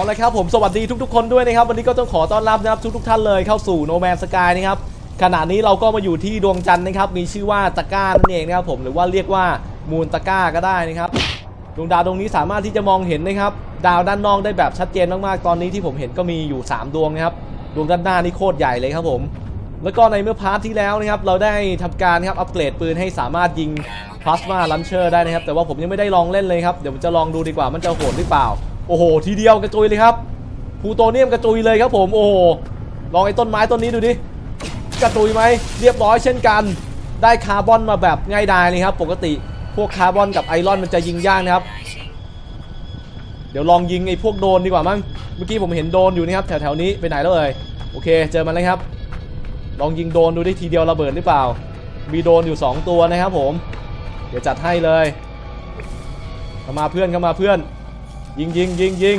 เอาละครับผมสวัสดีทุกๆ คนด้วยนะครับ วันนี้ก็ต้องขอต้อนรับนะครับทุกๆท่านเลยเข้าสู่ No Man Sky นะครับขณะนี้เราก็มาอยู่ที่ดวงจันทร์นะครับ มีชื่อว่าตะกร้านั่นเองนะครับผมหรือว่าเรียกว่ามูนตะกร้าก็ได้นะครับดวงดาวดวงนี้สามารถที่จะมองเห็นนะครับ ดาวด้านนอกได้แบบชัดเจนมากๆตอนนี้ที่ผมเห็นก็มีอยู่ 3 ดวงนะครับดวงด้านหน้านี่โคตรใหญ่เลยครับผม แล้วก็ในเมื่อพาร์ทที่แล้วนะครับเราได้ทำการครับอัปเกรดปืนให้สามารถยิงพลาสมาลันเชอร์ได้นะครับแต่ว่าผมยังไม่ได้ลองเล่นเลยครับเดี๋ยวผมจะลองดูดีกว่ามันจะโหดหรือเปล่า โอ้โห ทีเดียวกระจุยเลยครับพูโตเนียมกระจุยเลยครับผม โอ้โห ลองไอ้ต้นไม้ต้นนี้ดูดิ กระจุยไหม เรียบร้อยเช่นกัน ได้คาร์บอนมาแบบง่ายดายเลยครับ ปกติพวกคาร์บอนกับไอรอนมันจะยิงยากนะครับ เดี๋ยวลองยิงไอ้พวกโดนดีกว่ามั้ง เมื่อกี้ผมเห็นโดนอยู่นะครับแถวๆนี้ไปไหนแล้วเอ่ย โอเค เจอมันแล้วครับ ลองยิงโดนดูได้ทีเดียวระเบิดหรือเปล่า มีโดนอยู่ 2 ตัวนะครับผม เดี๋ยวจัดให้เลย เข้ามาเพื่อนเข้ามาเพื่อน ยิงยิงยิงยิง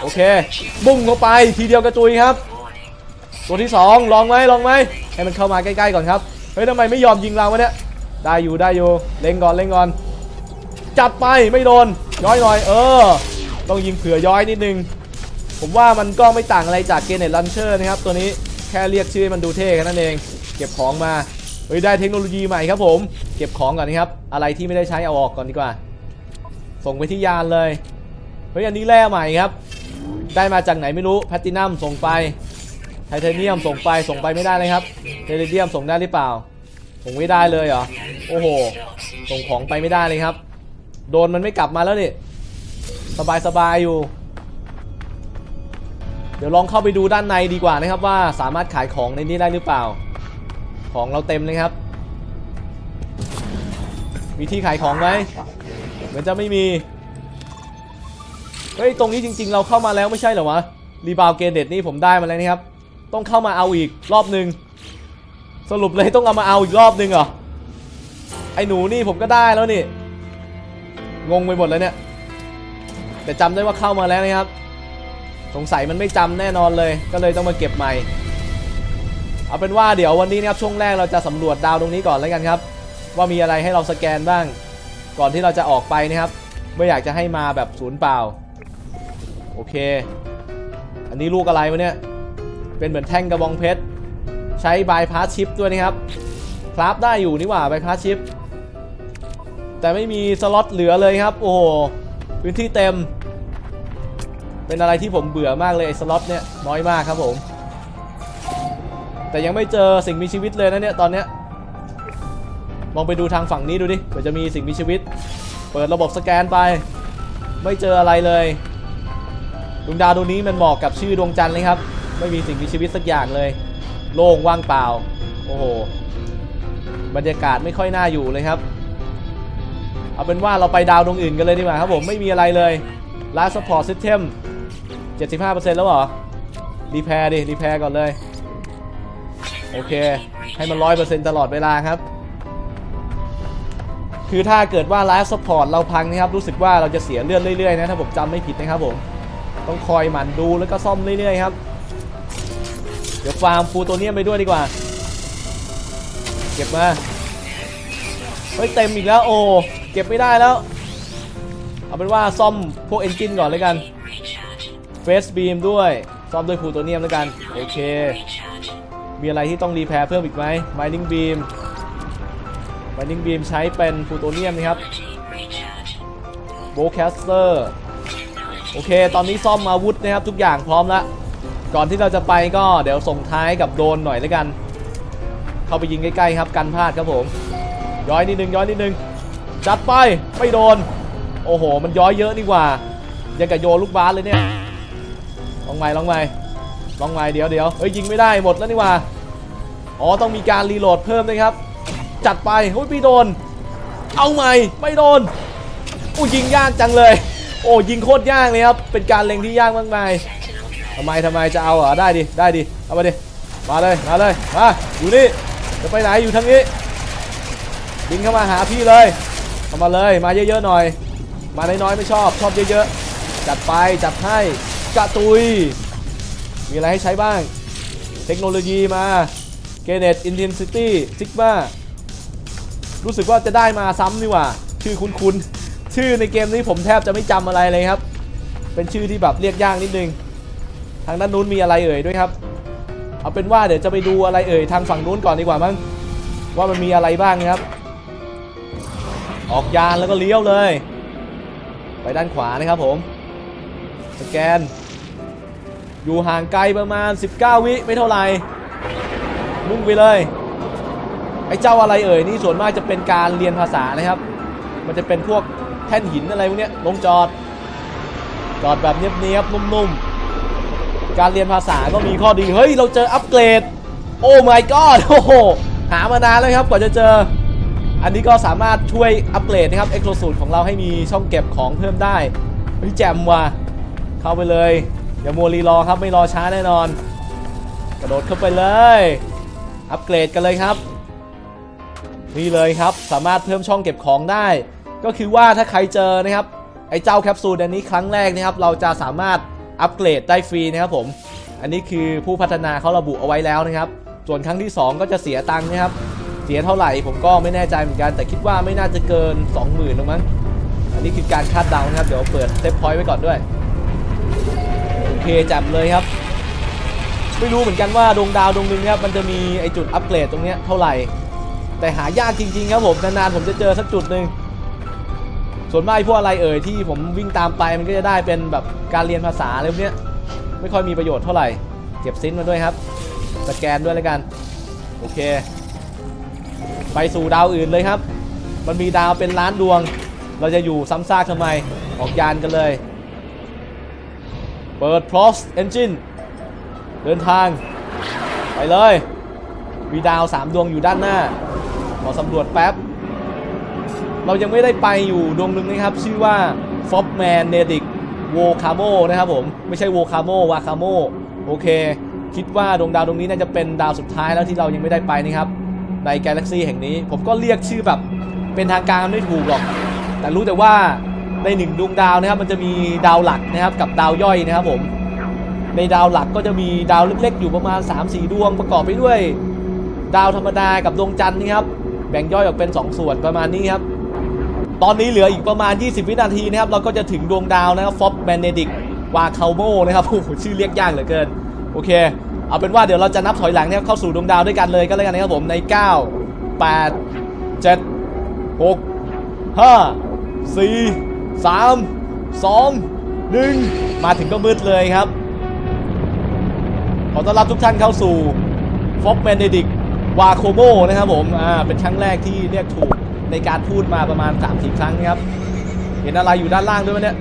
โอเค บุ้งเข้าไปทีเดียวกระจุยครับ ตัวที่ 2 ลองไหมลองไหมให้มันเข้ามาใกล้ๆก่อนครับเฮ้ยทำไมไม่ยอมยิงเราวะเนี่ยได้อยู่ได้อยู่เล็งก่อนเล็งก่อน จัดไปไม่โดนย้อยหน่อยเออ ต้องยิงเผื่อย้อยนิดนึง ผมว่ามันก็ไม่ต่างอะไรจากเกเนตลันเชอร์นะครับตัวนี้แค่เรียกชื่อมันดูเท่แค่นั้นเอง เก็บของมาเฮ้ยได้เทคโนโลยีใหม่ครับผม เก็บของก่อนนะครับ อะไรที่ไม่ได้ใช้เอาออกก่อนดีกว่า ส่งไปที่ยานเลย เฮ้ยอันนี้แร่ใหม่ครับ ได้มาจากไหนไม่รู้แพลตินัมส่งไปไทเทเนียมส่งไปส่งไปไม่ได้เลยครับเทเดียมส่งได้หรือเปล่า ส่งไม่ได้เลยเหรอโอ้โห ส่งของไปไม่ได้เลยครับ โดนมันไม่กลับมาแล้วนี่สบายสบายอยู่ เดี๋ยวลองเข้าไปดูด้านในดีกว่านะครับว่าสามารถขายของในนี้ได้หรือเปล่า ของเราเต็มเลยครับ มีที่ขายของไหมเหมือนจะไม่มี เฮ้ยตรงนี้จริง ๆ เราเข้ามาแล้วไม่ใช่เหรอวะรีบาวเกเดตนี่ผมได้มาแล้วนะครับ ต้องเข้ามาเอาอีกรอบหนึ่งสรุปเลยต้องเอามาเอาอีกรอบหนึ่งเหรอไอ้หนูนี่ผมก็ได้แล้วนี่งงไปหมดแล้วเนี่ย แต่จำได้ว่าเข้ามาแล้วนะครับ สงสัยมันไม่จำแน่นอนเลย ก็เลยต้องมาเก็บใหม่ เอาเป็นว่าเดี๋ยววันนี้นะครับช่วงแรกเราจะสำรวจดาวตรงนี้ก่อนแล้วกันครับ ว่ามีอะไรให้เราสแกนบ้าง ก่อนที่เราจะออกไปนะครับ ไม่อยากจะให้มาแบบศูนย์เปล่า โอเค อันนี้ลูกอะไรวะเนี่ย เป็นเหมือนแท่งกระบองเพชร ใช้บายพาสชิปด้วยนะครับ คราฟได้อยู่นี่หว่าบายพาสชิป แต่ไม่มีสล็อตเหลือเลยครับ โอ้โห พื้นที่เต็ม เป็นอะไรที่ผมเบื่อมากเลยไอ้สล็อตเนี่ยน้อยมากครับผม แต่ยังไม่เจอสิ่งมีชีวิตเลยนะเนี่ยตอนเนี้ยลองไปดูทางฝั่งนี้ดูดิเผื่อจะมีสิ่งมีชีวิต เปิดระบบสแกนไป ไม่เจออะไรเลย ดวงดาวดวงนี้มันเหมาะกับชื่อดวงจันทร์เลยครับ ไม่มีสิ่งมีชีวิตสักอย่างเลย โล่งว่างเปล่า โอ้โห บรรยากาศไม่ค่อยน่าอยู่เลยครับ เอาเป็นว่าเราไปดาวดวงอื่นกันเลยดีกว่าครับผม ไม่มีอะไรเลย Last Support System 75%แล้วเหรอ รีแพร์ดิ รีแพร์ก่อนเลย โอเค ให้มัน100%ตลอดเวลาครับ คือถ้าเกิดว่า Life Support เราพังนะครับ รู้สึกว่าเราจะเสียเลือดเรื่อยๆนะ ถ้าผมจำไม่ผิดนะครับผม ต้องคอยหมั่นดูแล้วก็ซ่อมเรื่อยๆครับ เดี๋ยวฟาร์มฟูโตเนียมไปด้วยดีกว่า เก็บมา เฮ้ยเต็มอีกแล้วโอ้เก็บไม่ได้แล้ว เอาเป็นว่าซ่อมพวกเอนจินก่อนเลยกันเฟสบีมด้วยซ่อมด้วยพลูโตเนียมแล้วกัน โอเค มีอะไรที่ต้องรีแพร์เพิ่มอีกไหม Mining Beam Mining Beam ใช้เป็นพลูโตเนียมนะครับโบแคสเตอร์ โอเค ตอนนี้ซ่อมอาวุธนะครับทุกอย่างพร้อมแล้ว ก่อนที่เราจะไปก็เดี๋ยวส่งท้ายกับโดนหน่อยแล้วกัน เข้าไปยิงใกล้ๆครับกันพลาดครับผม ย้อยนิดนึงย้อยนิดนึงจัดไปไม่โดน โอ้โห มันย้อยเยอะนี่กว่ายังกับโยลูกบาสเลยเนี่ยลองใหม่ลองใหม่ลองใหม่เดี๋ยวเดี๋ยวเฮ้ยยิงไม่ได้หมดแล้วนี่ว่าอ๋อต้องมีการรีโหลดเพิ่มนะครับ จัดไปเฮ้ยพี่โดน เอาใหม่ไม่โดนอู้ยิงยากจังเลย โอ้ยิงโคตรยากเลยครับ เป็นการเล็งที่ยากมากมายทำไมทำไมจะเอาเหรอ ได้ดิ ได้ดิ เอามาดิ มาเลย มาเลย มา อยู่นี่ จะไปไหนอยู่ทางนี้บินเข้ามาหาพี่เลยเข้ามาเลย มาเยอะๆหน่อย มาน้อยๆไม่ชอบ ชอบเยอะๆ จัดไป จัดให้กระตุย มีอะไรให้ใช้บ้าง เทคโนโลยีมา เกเนตอินเทนซิตี้ซิกมารู้สึกว่าจะได้มาซ้ำนี่ว่า ชื่อคุ้นๆ ชื่อในเกมนี้ผมแทบจะไม่จำอะไรเลยครับ เป็นชื่อที่แบบเรียกยากนิดนึง ทางด้านนู้นมีอะไรเอ่ยด้วยครับ เอาเป็นว่าเดี๋ยวจะไปดูอะไรเอ่ยทางฝั่งนู้นก่อนดีกว่ามั้งว่ามันมีอะไรบ้างครับ ออกยานแล้วก็เลี้ยวเลย ไปด้านขวานะครับผม สแกน อยู่ห่างไกลประมาณ 19 วิไม่เท่าไหร่ มุ่งไปเลยไอ้เจ้าอะไรเอ่ยนี่ส่วนมากจะเป็นการเรียนภาษานะครับ มันจะเป็นพวก แท่นหินอะไรพวกนี้ลงจอด จอดแบบเนียบๆนุ่มๆ การเรียนภาษาก็มีข้อดี เฮ้ย เราเจออัปเกรด โอ้ my god โอ้โห หามานานแล้วครับ กว่าจะเจอ อันนี้ก็สามารถช่วยอัปเกรดนะครับ e x o s u i t ของเราให้มีช่องเก็บของเพิ่มได้เฮ้แจมว่ะเข้าไปเลยอย่ามัวรีรอครับไม่รอช้าแน่นอน กระโดดเข้าไปเลย อัปเกรดกันเลยครับนี่เลยครับ สามารถเพิ่มช่องเก็บของได้ ก็คือว่าถ้าใครเจอนะครับไอ้เจ้าแคปซูลอันนี้ครั้งแรกนะครับเราจะสามารถอัปเกรดได้ฟรีนะครับผม อันนี้คือผู้พัฒนาเขาระบุเอาไว้แล้วนะครับ ส่วนครั้งที่ 2 ก็จะเสียตังค์นะครับ เสียเท่าไหร่ผมก็ไม่แน่ใจเหมือนกัน แต่คิดว่าไม่น่าจะเกิน 20,000หรอกมั้ง อันนี้คือการคาดเดานะครับ เดี๋ยวเปิดเซฟพอยต์ไว้ก่อนด้วย โอเคจับเลยครับ ไม่รู้เหมือนกันว่าดวงดาวดวงหนึงครับมันจะมีไอจุดอัปเกรดตรงเนี้ยเท่าไหร่ แต่หายากจริงๆครับผมนานๆผมจะเจอสักจุดหนึ่ง ส่วนมากพวกอะไรเอ่ยที่ผมวิ่งตามไปมันก็จะได้เป็นแบบการเรียนภาษาอะไรพวกนี้ไม่ค่อยมีประโยชน์เท่าไหร่ เก็บซินมาด้วยครับ สแกนด้วยแล้วกัน โอเค ไปสู่ดาวอื่นเลยครับ มันมีดาวเป็นล้านดวง เราจะอยู่ซ้ำซากทำไม ออกยานกันเลย เปิด pros engine เดินทาง ไปเลย มีดาว3ดวงอยู่ด้านหน้า ขอสำรวจแป๊บ เรายังไม่ได้ไปอยู่ดวงหนึ่งนะครับ ชื่อว่า f o b m a n n e d i c v o c a m o นะครับผมไม่ใช่ v o c a m o w a c a m o โอเค คิดว่าดวงดาวดวงนี้น่าจะเป็นดาวสุดท้ายแล้วที่เรายังไม่ได้ไปนะครับในกาแล็กซีแห่งนี้ ผมก็เรียกชื่อแบบเป็นทางการไม่ถูกหรอก แต่รู้แต่ว่าในหนึ่งดวงดาวนะครับมันจะมีดาวหลักนะครับกับดาวย่อยนะครับผมในดาวหลักก็จะมีดาวเล็กๆ อยู่ประมาณ 3-4 ดวงประกอบไปด้วย ดาวธรรมดากับดวงจันทร์นี่ครับแบ่งย่อยออกเป็น 2 ส่วนประมาณนี้ครับ ตอนนี้เหลืออีกประมาณ 20 วินาทีนะครับ เราก็จะถึงดวงดาวนะครับฟอบแบนเดดิกวาคาโมนะครับโอ้โหชื่อเรียกยากเหลือเกิน โอเค เอาเป็นว่าเดี๋ยวเราจะนับถอยหลังนะครับเข้าสู่ดวงดาวด้วยกันเลยก็แล้วกันนะครับผมใน 9 8 7 6 5 4 3 2 1 มาถึงก็มืดเลยครับ ขอต้อนรับทุกท่านเข้าสู่ฟอกแมนเดดิกวาโคโมนะครับผม อ่า เป็นครั้งแรกที่เรียกถูก ในการพูดมาประมาณ3 4ครั้งนะครับ เห็นอะไรอยู่ด้านล่างด้วยไหมเนี่ย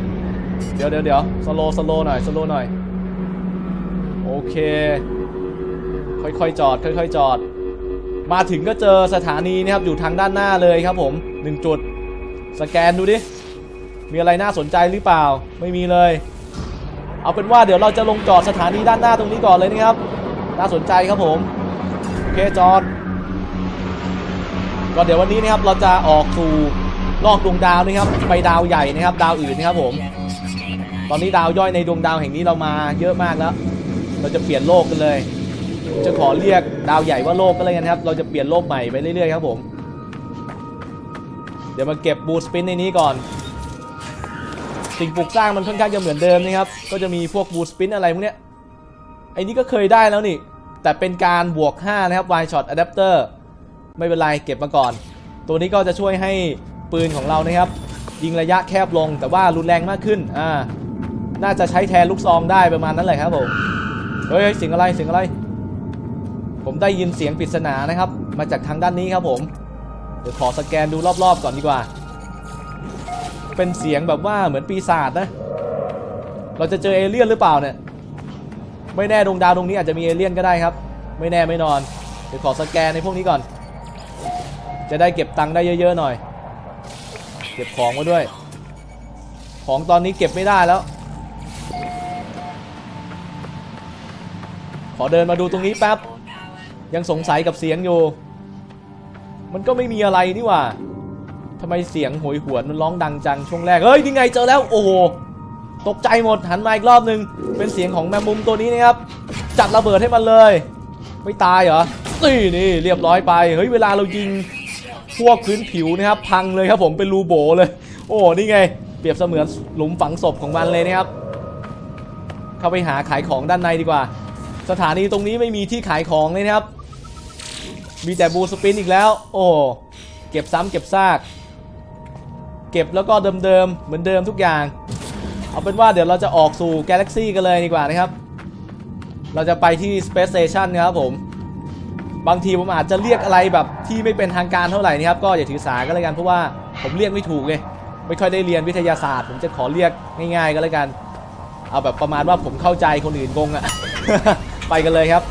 เดี๋ยวเดี๋ยวเดี๋ยวสโลสโลหน่อยสโลหน่อย โอเค ค่อยๆจอด ค่อยๆจอด มาถึงก็เจอสถานีนะครับอยู่ทางด้านหน้าเลยครับผมหนึ่งจุด สแกนดูดิ มีอะไรน่าสนใจหรือเปล่า ไม่มีเลย เอาเป็นว่าเดี๋ยวเราจะลงจอดสถานีด้านหน้าตรงนี้ก่อนเลยนะครับ น่าสนใจครับผม โอเคจอด ก็เดี๋ยววันนี้นะครับเราจะออกสู่นอกดวงดาวนะครับไปดาวใหญ่นะครับ ดาวอื่นนะครับผม ตอนนี้ดาวย่อยในดวงดาวแห่งนี้เรามาเยอะมากแล้ว เราจะเปลี่ยนโลกกันเลย จะขอเรียกดาวใหญ่ว่าโลกก็เลยกันครับ เราจะเปลี่ยนโลกใหม่ไปเรื่อยๆครับผม เดี๋ยวมาเก็บบูสปินในนี้ก่อน สิ่งปลูกสร้างมันค่อนข้างจะเหมือนเดิมนะครับ ก็จะมีพวกบูสปินอะไรพวกเนี้ยไอ้นี่ก็เคยได้แล้วนี่ แต่เป็นการบวก 5 นะครับ Y shot adapter ไม่เป็นไรเก็บมาก่อน ตัวนี้ก็จะช่วยให้ปืนของเรานะครับ ยิงระยะแคบลงแต่ว่ารุนแรงมากขึ้นอ่าน่าจะใช้แทนลูกซองได้ประมาณนั้นเลยครับผมเฮ้ยเสียงอะไรเสียงอะไร ผมได้ยินเสียงปริศนานะครับ มาจากทางด้านนี้ครับผมเดี๋ยวขอสแกนดูรอบๆก่อนดีกว่า เป็นเสียงแบบว่าเหมือนปีศาจนะ เราจะเจอเอเลี่ยนหรือเปล่าเนี่ยไม่แน่ดวงดาวตรงนี้อาจจะมีเอเลี่ยนก็ได้ครับ ไม่แน่ไม่นอนเดี๋ยวขอสแกนในพวกนี้ก่อน จะได้เก็บตังค์ได้เยอะๆหน่อย เก็บของมาด้วย ของตอนนี้เก็บไม่ได้แล้ว ขอเดินมาดูตรงนี้แป๊บ ยังสงสัยกับเสียงอยู่ มันก็ไม่มีอะไรนี่หว่าทำไมเสียงโหยหวนมันร้องดังจังช่วงแรก เฮ้ยนี่ไงเจอแล้ว โอ้โห ตกใจหมดหันมาอีกรอบนึง เป็นเสียงของแมมมุมตัวนี้นะครับ จัดระเบิดให้มันเลย ไม่ตายเหรอนี่นี่เรียบร้อยไป เฮ้ยเวลาเรายิง พวกพื้นผิวนะครับ พังเลยครับผมเป็นรูโบเลย โอ้นี่ไง เปรียบเสมือนหลุมฝังศพของมันเลยนะครับ เข้าไปหาขายของด้านในดีกว่า สถานีตรงนี้ไม่มีที่ขายของเลยนะครับ มีแต่บูสปินอีกแล้ว โอ้เก็บซ้ำเก็บซาก เก็บแล้วก็เดิมๆเหมือนเดิมทุกอย่าง เอาเป็นว่าเดี๋ยวเราจะออกสู่กาแล็กซี่กันเลยดีกว่านะครับ เราจะไปที่ Space Station นะครับผม บางทีผมอาจจะเรียกอะไรแบบที่ไม่เป็นทางการเท่าไหร่นะครับก็อย่าถือสาก็แล้วกันเพราะว่าผมเรียกไม่ถูกเลยไม่ค่อยได้เรียนวิทยาศาสตร์ ผมจะขอเรียกง่ายๆก็แล้วกันเอาแบบประมาณว่าผมเข้าใจคนอื่นงงอะไปกันเลยครับ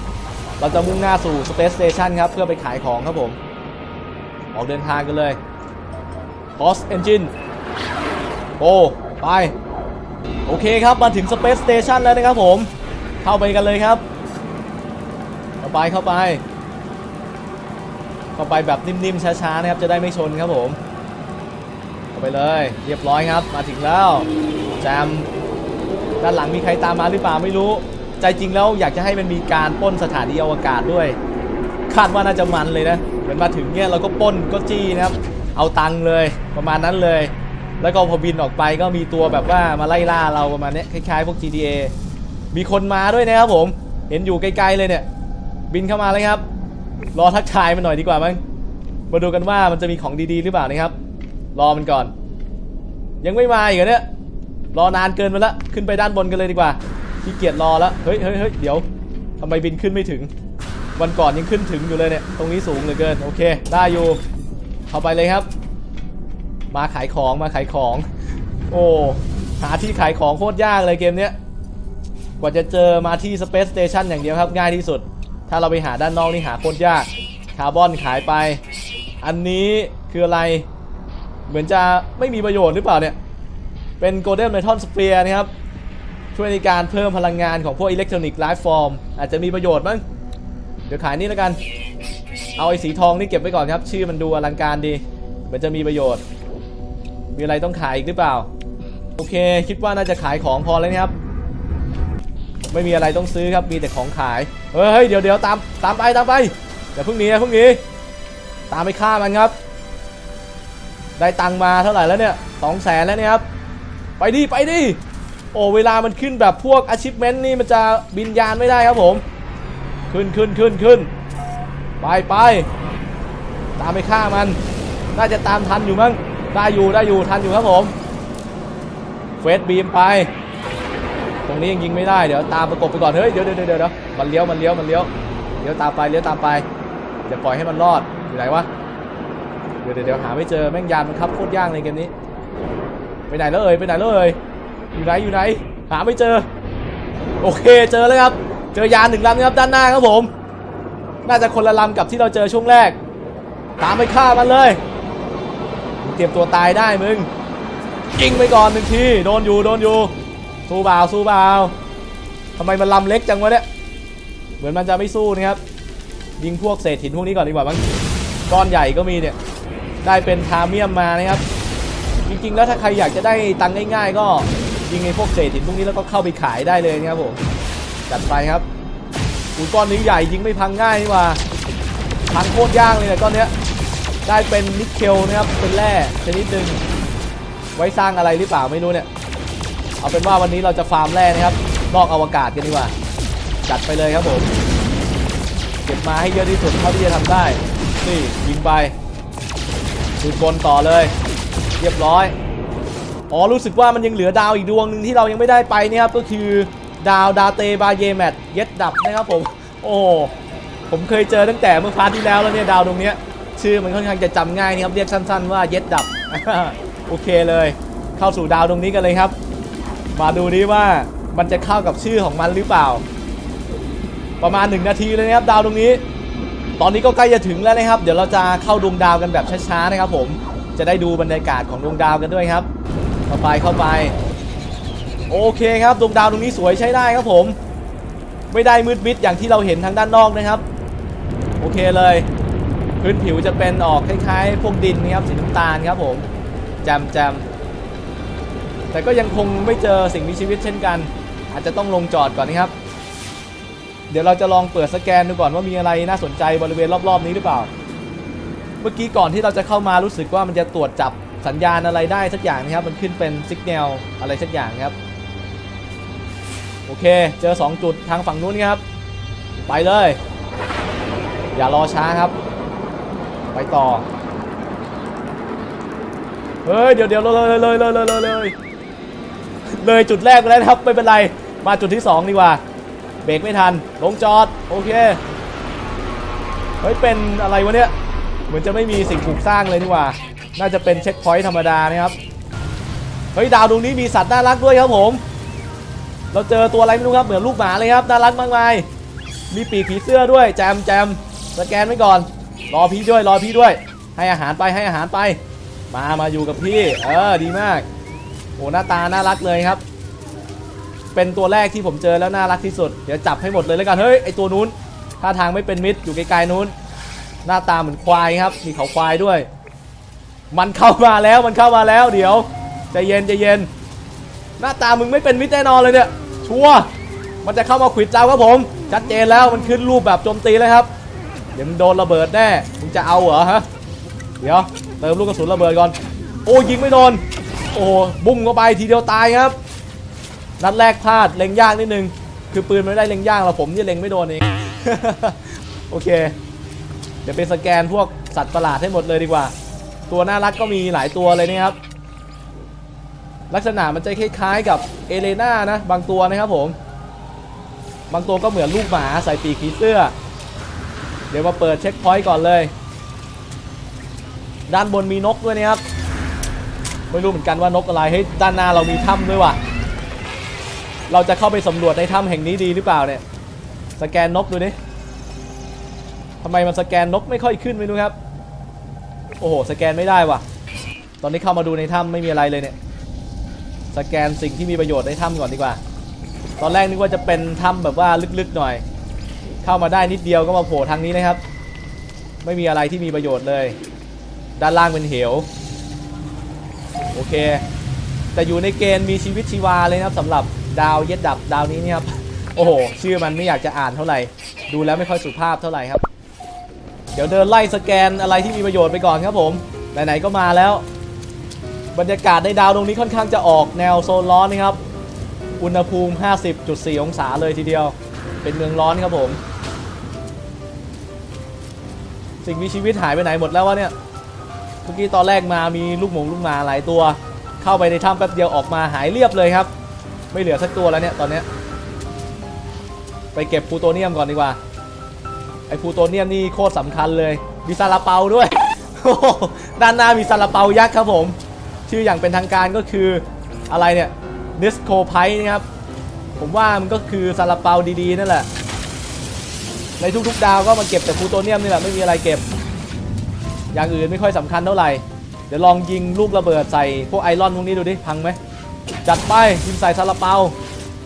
เราจะมุ่งหน้าสู่ Space Station ครับ เพื่อไปขายของครับผม ออกเดินทางกันเลย Boss Engine โอ้ไป โอเคครับ มาถึง Space Station แล้วนะครับผม เข้าไปกันเลยครับ เข้าไปเข้าไป เข้าไปแบบนิ่มๆช้าๆนะครับจะได้ไม่ชนครับผมเข้าไปเลยเรียบร้อยครับมาถึงแล้วแจมด้านหลังมีใครตามมาหรือเปล่าไม่รู้ ใจจริงแล้วอยากจะให้มันมีการป้นสถานีอวกาศด้วย คาดว่าน่าจะมันเลยนะเหมือนมาถึงเนี่ยเราก็ป้นก็จี้นะครับ เอาตังค์เลยประมาณนั้นเลย แล้วก็พอบินออกไปก็มีตัวแบบว่ามาไล่ล่าเราประมาณนี้คล้ายๆพวก GTA มีคนมาด้วยนะครับผม เห็นอยู่ไกลๆเลยเนี่ย บินเข้ามาเลยครับ รอทักทายมันหน่อยดีกว่ามั้งมาดูกันว่ามันจะมีของดีๆ หรือเปล่านะครับ รอมันก่อน ยังไม่มาอีกเนี่ยรอนานเกินไปแล้วขึ้นไปด้านบนกันเลยดีกว่าขี้เกียจรอแล้วเฮ้ยเฮ้ยเฮ้ยเดี๋ยวทำไมบินขึ้นไม่ถึง วันก่อนยังขึ้นถึงอยู่เลยเนี่ยตรงนี้สูงเหลือเกินโอเค ได้อยู่เข้าไปเลยครับ มาขายของมาขายของ โอ้หาที่ขายของโคตรยากเลยเกมเนี้ยกว่าจะเจอมาที่ Space Station อย่างเดียวครับง่ายที่สุด ถ้าเราไปหาด้านนอกนี่หาโคตรยาก คาร์บอนขายไป อันนี้คืออะไร เหมือนจะไม่มีประโยชน์หรือเปล่าเนี่ย เป็น Golden Metal Sphere นะครับ ช่วยในการเพิ่มพลังงานของพวกอิเล็กทรอนิกส์ไลฟ์ฟอร์ม อาจจะมีประโยชน์มั้ง เดี๋ยวขายนี่แล้วกัน เอาไอ้สีทองนี่เก็บไว้ก่อนครับ ชื่อมันดูอลังการดีเหมือนจะมีประโยชน์ มีอะไรต้องขายอีกหรือเปล่า โอเค คิดว่าน่าจะขายของพอแล้วนะครับ ไม่มีอะไรต้องซื้อครับมีแต่ของขายเฮ้ยเดี๋ยวเดี๋ยวตามตามไปตามไปอย่าเพิ่งหนีอย่าเพิ่งหนีตามไปฆ่ามันครับ ได้ตังค์มาเท่าไหร่แล้วเนี่ยสองแสนแล้วเนี่ยครับไปดิไปดิโอ้เวลามันขึ้นแบบพวก achievement นี่มันจะบินยานไม่ได้ครับผม ขึ้นขึ้นขึ้นขึ้นไปไปตามไปฆ่ามัน น่าจะตามทันอยู่มั้งได้อยู่ได้อยู่ทันอยู่ครับผมเฟสบีมไป รงนี้ยังยิงไม่ได้เดี๋ยวตามประกบไปก่อนเฮ้ยเดี๋ยวเดี๋ยวเดี๋ยวเดี๋ยวมันเลี้ยวมันเลี้ยวมันเลี้ยวเลี้ยวตามไปเลี้ยวตามไปเดี๋ยวปล่อยให้มันรอดอยู่ไหนวะเดี๋ยวเดี๋ยวหาไม่เจอแม่งยานมันคับโคตรยากเลยเกมนี้ ไปไหนแล้วเอ่ยไปไหนแล้วเอ่ยอยู่ไหนอยู่ไหน หาไม่เจอ โอเคเจอแล้วครับ เจอยานหนึ่งลำนะครับด้านหน้าครับผม น่าจะคนละลำกับที่เราเจอช่วงแรก ตามไปฆ่ามันเลยเตรียมตัวตายได้มึงยิงไปก่อนหนึ่งทีโดนอยู่โดนอยู่ สู้เบาสู้เบาทำไมมันลำเล็กจังวะเนี่ย เหมือนมันจะไม่สู้นะครับ ยิงพวกเศษหินพวกนี้ก่อนดีกว่ามั้งก้อนใหญ่ก็มีเนี่ย ได้เป็นทาเมียมมานะครับ จริงๆ แล้วถ้าใครอยากจะได้ตังค์ง่าย ๆ ก็ยิงไอ้พวกเศษหินพวกนี้แล้วก็เข้าไปขายได้เลยนะครับผมจัดไปครับอุยก้อนนี้ใหญ่ยิงไม่พังง่ายนี่ว่าพังโคตรยากเลยเนี่ยก้อนเนี้ยได้เป็นนิกเคิลนะครับเป็นแร่ชนิดหนึ่งไว้สร้างอะไรหรือเปล่าไม่รู้เนี่ย เอาเป็นว่าวันนี้เราจะฟาร์มแร่นะครับ นอกอวกาศกันดีกว่า จัดไปเลยครับผม เก็บมาให้เยอะที่สุดเท่าที่จะทำได้ นี่ยิงไปดูบนต่อเลย เรียบร้อย อ๋อรู้สึกว่ามันยังเหลือดาวอีกดวงหนึ่งที่เรายังไม่ได้ไปเนี่ยครับ ก็คือดาวดาเตบาเยแมทเย็ดดับนะครับผม โอ้ผมเคยเจอตั้งแต่เมื่อพาร์ทที่แล้วแล้วเนี่ยดาวดวงเนี้ยชื่อมันค่อนข้างจะจำง่ายนะครับเรียกสั้น ๆ ว่าเย็ดดับ โอเคเลย เข้าสู่ดาวดวงนี้กันเลยครับ มาดูดิว่ามันจะเข้ากับชื่อของมันหรือเปล่า ประมาณ 1 นาทีเลยนะครับดาวดวงนี้ ตอนนี้ก็ใกล้จะถึงแล้วนะครับ เดี๋ยวเราจะเข้าดวงดาวกันแบบช้าๆนะครับ ผมจะได้ดูบรรยากาศของดวงดาวกันด้วยครับ เข้าไปเข้าไป โอเคครับดวงดาวตรงนี้สวยใช้ได้ครับผม ไม่ได้มืดมิดอย่างที่เราเห็นทางด้านนอกนะครับ โอเคเลย พื้นผิวจะเป็นออกคล้ายๆ พวกดินนะครับสีน้ำตาลครับผมแจมแจม แต่ก็ยังคงไม่เจอสิ่งมีชีวิตเช่นกัน อาจจะต้องลงจอดก่อนนะครับ เดี๋ยวเราจะลองเปิดสแกนดูก่อนว่ามีอะไรน่าสนใจบริเวณรอบๆนี้หรือเปล่า เมื่อกี้ก่อนที่เราจะเข้ามารู้สึกว่ามันจะตรวจจับสัญญาณอะไรได้สักอย่างนะครับ มันขึ้นเป็นสัญญาณอะไรสักอย่างครับ โอเค เจอ 2 จุดทางฝั่งนู้นครับ ไปเลย อย่ารอช้าครับ ไปต่อ เฮ้ย เดี๋ยวเดี๋ยวเลยเลยเลยเลยเลยเลย เลยจุดแรกไปแล้วนะครับไม่เป็นไรมาจุดที่ 2 ดีกว่า เบรกไม่ทัน ลงจอด โอเค เฮ้ย เป็นอะไรวะเนี่ย เหมือนจะไม่มีสิ่งปลูกสร้างเลยนี่ว่า น่าจะเป็นเช็คพอยต์ธรรมดานะครับ เฮ้ย ดาวดวงนี้มีสัตว์น่ารักด้วยครับผม เราเจอตัวอะไรไม่รู้ครับ เหมือนลูกหมาเลยครับ น่ารักมากมาย มีปีกผีเสื้อด้วย แจมแจมสแกนไว้ก่อน รอพี่ด้วย รอพี่ด้วย ให้อาหารไป ให้อาหารไป มา มาอยู่กับพี่ เออ ดีมาก โอ้หน้าตาน่ารักเลยครับ เป็นตัวแรกที่ผมเจอแล้วน่ารักที่สุด เดี๋ยวจับให้หมดเลยแล้วกันเฮ้ยไอตัวนู้นท่าทางไม่เป็นมิตรอยู่ไกลๆนู้น หน้าตาเหมือนควายครับ มีเขาควายด้วย มันเข้ามาแล้วมันเข้ามาแล้ว เดี๋ยวใจเย็นใจเย็น หน้าตามึงไม่เป็นมิตรแน่นอนเลยเนี่ยชัวมันจะเข้ามาขวิดเราครับผมชัดเจนแล้วมันขึ้นรูปแบบโจมตีเลยครับ เดี๋ยวมึงโดนระเบิดแน่มึงจะเอาเหรอฮะเดี๋ยวเติมลูกกระสุนระเบิดก่อน โอ้ยิงไม่โดน โอ้บุ้มเข้าไปทีเดียวตายครับ นัดแรกพลาดเล็งยากนิดนึง คือปืนไม่ได้เล็งยากหรอกผมที่เล็งไม่โดนเอง โอเค เดี๋ยวไปสแกนพวกสัตว์ประหลาดให้หมดเลยดีกว่า ตัวน่ารักก็มีหลายตัวเลยนะครับ ลักษณะมันจะคล้ายๆกับเอเลน่านะ บางตัวนะครับผม บางตัวก็เหมือนลูกหมาใส่ปีกผีเสื้อ เดี๋ยวมาเปิดเช็คพอยต์ก่อนเลย ด้านบนมีนกด้วยนะครับ ไม่รู้เหมือนกันว่านกอะไรเฮ้ยด้านหน้าเรามีถ้ำด้วยว่ะ เราจะเข้าไปสำรวจในถ้ำแห่งนี้ดีหรือเปล่าเนี่ย สแกนนกดูดิทำไมมันสแกนนกไม่ค่อยขึ้นไม่รู้ครับ โอ้โห สแกนไม่ได้ว่ะ ตอนนี้เข้ามาดูในถ้ำไม่มีอะไรเลยเนี่ย สแกนสิ่งที่มีประโยชน์ในถ้ำก่อนดีกว่า ตอนแรกนึกว่าจะเป็นถ้ำแบบว่าลึกๆหน่อย เข้ามาได้นิดเดียวก็มาโผล่ทางนี้นะครับ ไม่มีอะไรที่มีประโยชน์เลย ด้านล่างเป็นเหว โอเค แต่อยู่ในเกณฑ์มีชีวิตชีวาเลยนะครับสำหรับดาวเย็ดดับดาวนี้เนี่ยครับโอ้โหชื่อมันไม่อยากจะอ่านเท่าไหร่ ดูแล้วไม่ค่อยสุภาพเท่าไหร่ครับ เดี๋ยวเดินไล่สแกนอะไรที่มีประโยชน์ไปก่อนครับผมไหนๆก็มาแล้ว บรรยากาศในดาวดวงนี้ค่อนข้างจะออกแนวโซนร้อนนะครับ อุณหภูมิ 50.4 องศาเลยทีเดียว เป็นเมืองร้อนครับผม สิ่งมีชีวิตหายไปไหนหมดแล้ววะเนี่ย เมื่อกี้ตอนแรกมามีลูกหมูลูกหมาหลายตัว เข้าไปในถ้ำแป๊บเดียวออกมาหายเรียบเลยครับ ไม่เหลือสักตัวแล้วเนี่ยตอนเนี้ยไปเก็บพูโตเนียมก่อนดีกว่า ไอ้พูโตเนียมนี่โคตรสำคัญเลย มีซาลาเปาด้วย ด้านหน้ามีซาลาเปายักษ์ครับผม ชื่ออย่างเป็นทางการก็คืออะไรเนี่ยนิสโคไพนะครับ ผมว่ามันก็คือซาลาเปาดีๆนั่นแหละ ในทุกๆดาวก็มาเก็บแต่พูโตเนียมนี่แหละไม่มีอะไรเก็บ อย่างอื่นไม่ค่อยสำคัญเท่าไหร่ เดี๋ยวลองยิงลูกระเบิดใส่พวกไอรอนพวกนี้ดูดิพังไหมจัดไปยิงใส่ซาลาเปา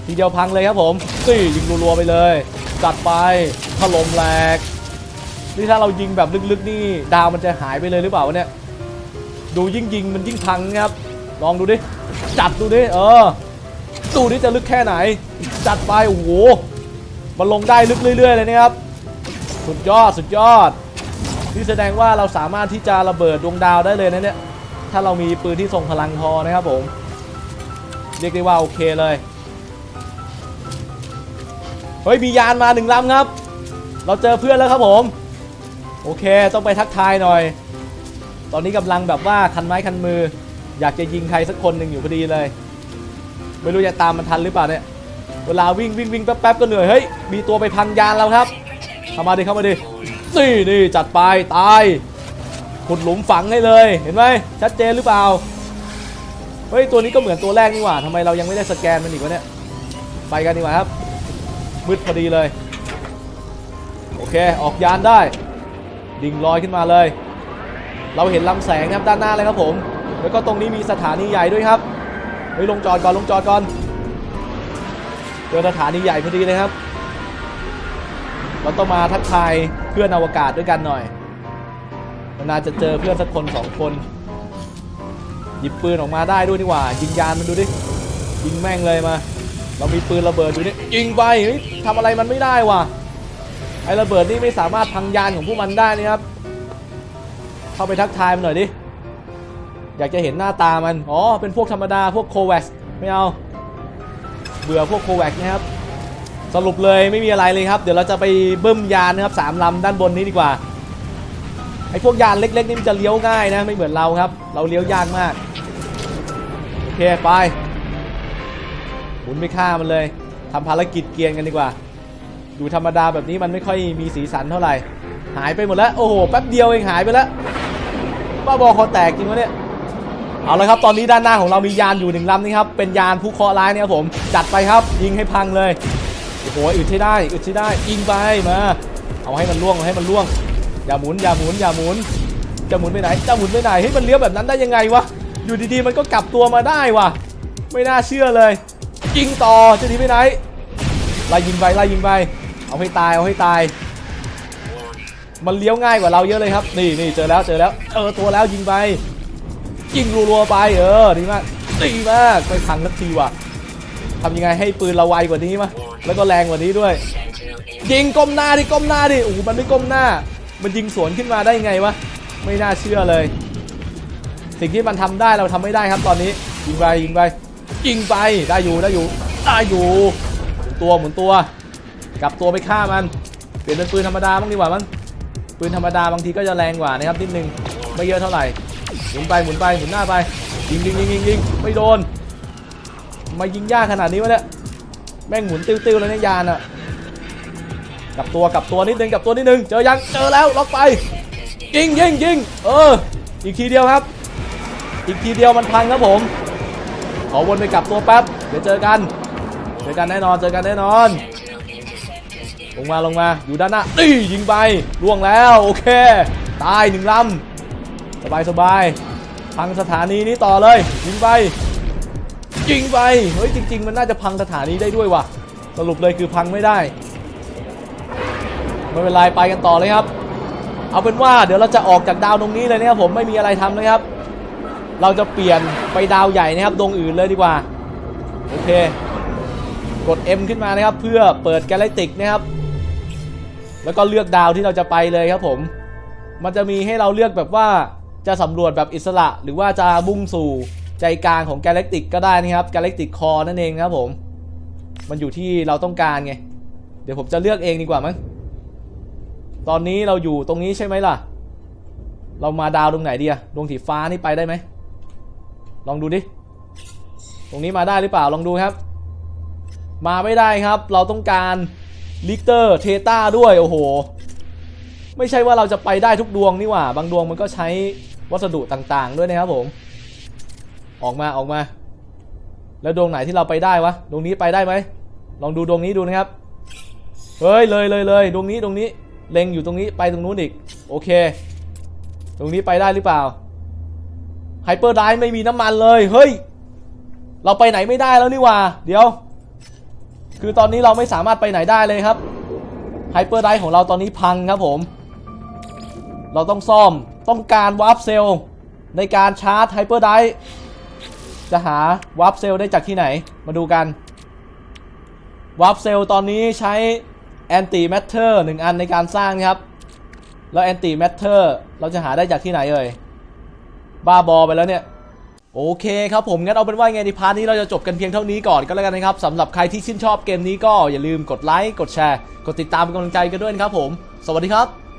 ทีเดียวพังเลยครับผมสี่ยิงรัวๆไปเลย จัดไปถล่มแหลกนี่ถ้าเรายิงแบบลึกๆนี่ดาวมันจะหายไปเลยหรือเปล่าเนี่ยดูยิ่งยิงมันยิ่งพังครับ ลองดูดิ จัดดูดิ เออดูดิจะลึกแค่ไหน จัดไปโอ้โหมันลงได้ลึกเรื่อยๆเลยนะครับ สุดยอดสุดยอด นี่แสดงว่าเราสามารถที่จะระเบิดดวงดาวได้เลยนะเนี่ย ถ้าเรามีปืนที่ทรงพลังพอนะครับผม เรียกได้ว่าโอเคเลย เฮ้ย มียานมาหนึ่งลำครับ เราเจอเพื่อนแล้วครับผม โอเค ต้องไปทักทายหน่อย ตอนนี้กำลังแบบว่าคันไม้คันมือ อยากจะยิงใครสักคนหนึ่งอยู่พอดีเลย ไม่รู้จะตามมันทันหรือเปล่าเนี่ย เวลาวิ่งวิ่งวิ่งแป๊บๆก็เหนื่อย เฮ้ย มีตัวไปพังยานเราครับเข้ามาดิเข้ามาดิ นี่นี่จัดไปตายขุดหลุมฝังให้เลยเห็นไหมชัดเจนหรือเปล่าเฮ้ยตัวนี้ก็เหมือนตัวแรกนี่หว่าทำไมเรายังไม่ได้สแกนมันอีกวะเนี่ยไปกันดีกว่าครับมืดพอดีเลยโอเคออกยานได้ ดิ่งลอยขึ้นมาเลย เราเห็นลำแสงนะครับด้านหน้าเลยครับผม แล้วก็ตรงนี้มีสถานีใหญ่ด้วยครับเฮ้ยลงจอดก่อนลงจอดก่อนเจอสถานีใหญ่พอดีเลยครับ เราต้องมาทักทายเพื่อนอวกาศด้วยกันหน่อยนานจะเจอเพื่อนสักคนสองคน หยิบปืนออกมาได้ด้วยดีกว่า ยิงยานมันดูดิ ยิงแม่งเลยมา เรามีปืนระเบิดอยู่นี่ยิงไปทำอะไรมันไม่ได้ว่ะ ไอ้ระเบิดนี่ไม่สามารถพังยานของพวกมันได้นี่ครับ เข้าไปทักทายมันหน่อยดิ อยากจะเห็นหน้าตามัน อ๋อ เป็นพวกธรรมดาพวกโควัสไม่เอาบบื่อพวกโคแวกนะครับ สรุปเลยไม่มีอะไรเลยครับ เดี๋ยวเราจะไปเบิ้มยานนะครับสามลำด้านบนนี้ดีกว่าไอ้พวกยานเล็กๆนี่มันจะเลี้ยวง่ายนะไม่เหมือนเราครับ เราเลี้ยวยากมากโอเคไปหมุนไปฆ่ามันเลยทำภารกิจเกียนกันดีกว่า ดูธรรมดาแบบนี้มันไม่ค่อยมีสีสันเท่าไหร่ หายไปหมดแล้ว โอ้โหแป๊บเดียวเองหายไปแล้วบ้าบอคอแตกจริงวะเนี่ยเอาละครับตอนนี้ด้านหน้าของเรามียานอยู่หนึ่งลำนี่ครับเป็นยานผู้เคราะห์ร้ายเนี่ยครับผมจัดไปครับยิงให้พังเลย โอ้โหอึดใช้ได้อึดใช้ได้ยิงไปมาเอาให้มันล่วงเอาให้มันล่วง อย่าหมุนอย่าหมุนอย่าหมุนจะหมุนไปไหนจะหมุนไปไหนให้ยมันเลี้ยวแบบนั้นได้ยังไงวะอยู่ดีๆมันก็กลับตัวมาได้วะไม่น่าเชื่อเลยยิงต่อจะหนีไปไหนไล่ยิงไปไล่ยิงไปเอาให้ตายเอาให้ตาย มันเลี้ยวง่ายกว่าเราเยอะเลยครับ นี่นี่เจอแล้วเจอแล้วเออตัวแล้วยิงไปยิงรัวๆไปเออดีมากดีมากไปพังทักทีว่ะทำยังไงให้ปืนเราไวกว่านี้มะ แล้วก็แรงกว่านี้ด้วย ยิงก้มหน้าดิก้มหน้าดิโอ้โหมันไม่ก้มหน้า มันยิงสวนขึ้นมาได้ยังไงวะไม่น่าเชื่อเลย สิ่งที่มันทำได้เราทำไม่ได้ครับตอนนี้ยิงไปยิงไปยิงไปได้อยู่ได้อยู่ได้อยู่หมุนตัวหมุนตัวกลับตัวไปฆ่ามันเปลี่ยนเป็นปืนธรรมดาบ้างดีกว่ามั้งปืนธรรมดาบางทีก็จะแรงกว่านะครับนิดนึงไม่เยอะเท่าไหร่หมุนไปหมุนไปหมุนหน้าไปยิงยิงยิงยิงยิงไม่โดนมายิงยากขนาดนี้วะเนี่ย แม่งหมุนติ้วๆเลยเนี่ยยานอะกับตัวกับตัวนิดนึงกับตัวนิดนึงเจอยังเจอแล้วล็อกไปยิงยิงยิงเออ อีกทีเดียวครับ อีกทีเดียวมันพังครับผม ขอวนไปกับตัวแป๊บเดี๋ยวเจอกัน เจอกันแน่นอนเจอกันแน่นอน ลงมาลงมาอยู่ด้านหน้านี่ยิงไปล่วงแล้วโอเค ตายหนึ่งลำสบายสบายพังสถานีนี้ต่อเลยยิงไป ยิงไป เฮ้ยจริง ๆ มันน่าจะพังสถานีได้ด้วยว่ะ สรุปเลยคือพังไม่ได้ ไม่เป็นไรไปกันต่อเลยครับ เอาเป็นว่าเดี๋ยวเราจะออกจากดาวตรงนี้เลยนะครับผมไม่มีอะไรทำนะครับ เราจะเปลี่ยนไปดาวใหญ่นะครับดวงอื่นเลยดีกว่า โอเค กด M ขึ้นมานะครับ เพื่อเปิดแกลติกนะครับ แล้วก็เลือกดาวที่เราจะไปเลยครับผม มันจะมีให้เราเลือกแบบว่าจะสำรวจแบบอิสระหรือว่าจะมุ่งสู่ ใจกลางของแกลติกก็ได้นะครับแกลติกคอนั่นเองนะครับผม มันอยู่ที่เราต้องการไง เดี๋ยวผมจะเลือกเองดีกว่ามั้งตอนนี้เราอยู่ตรงนี้ใช่ไหมล่ะ เรามาดาวดวงไหนดีอะดวงสีฟ้านี่ไปได้ไหม ลองดูดิ ตรงนี้มาได้หรือเปล่าลองดูครับ มาไม่ได้ครับ เราต้องการลิกเตอร์เทต้าด้วยโอ้โห ไม่ใช่ว่าเราจะไปได้ทุกดวงนี่หว่า บางดวงมันก็ใช้วัสดุต่างๆ ด้วยนะครับผม ออกมาออกมา แล้วดวงไหนที่เราไปได้วะดวงนี้ไปได้ไหมลองดูดวงนี้ดูนะครับเฮ้ยเลยเลยเลยดวงนี้ดวงนี้เล็งอยู่ตรงนี้ไปตรงนู้นอีกโอเค ตรงนี้ไปได้หรือเปล่าไฮเปอร์ไดไม่มีน้ำมันเลยเฮ้ยเราไปไหนไม่ได้แล้วนี่ว่า เดี๋ยว คือตอนนี้เราไม่สามารถไปไหนได้เลยครับไฮเปอร์ไดของเราตอนนี้พังครับผม เราต้องซ่อมต้องการวาร์ปเซลในการชาร์จไฮเปอร์ได จะหาวาร์ปเซลได้จากที่ไหน มาดูกันวาร์ปเซลตอนนี้ใช้แอนติแมทเทอร์หนึ่งอันในการสร้างครับ แล้วแอนติแมทเทอร์เราจะหาได้จากที่ไหนเอ่ย บ้าบอไปแล้วเนี่ยโอเคครับผมงั้นเอาเป็นว่าไงในพาร์ทนี้เราจะจบกันเพียงเท่านี้ก่อนก็แล้วกันนะครับสำหรับใครที่ชื่นชอบเกมนี้ก็อย่าลืมกดไลค์กดแชร์ กดติดตามเป็นกำลังใจกันด้วยนะครับผม สวัสดีครับ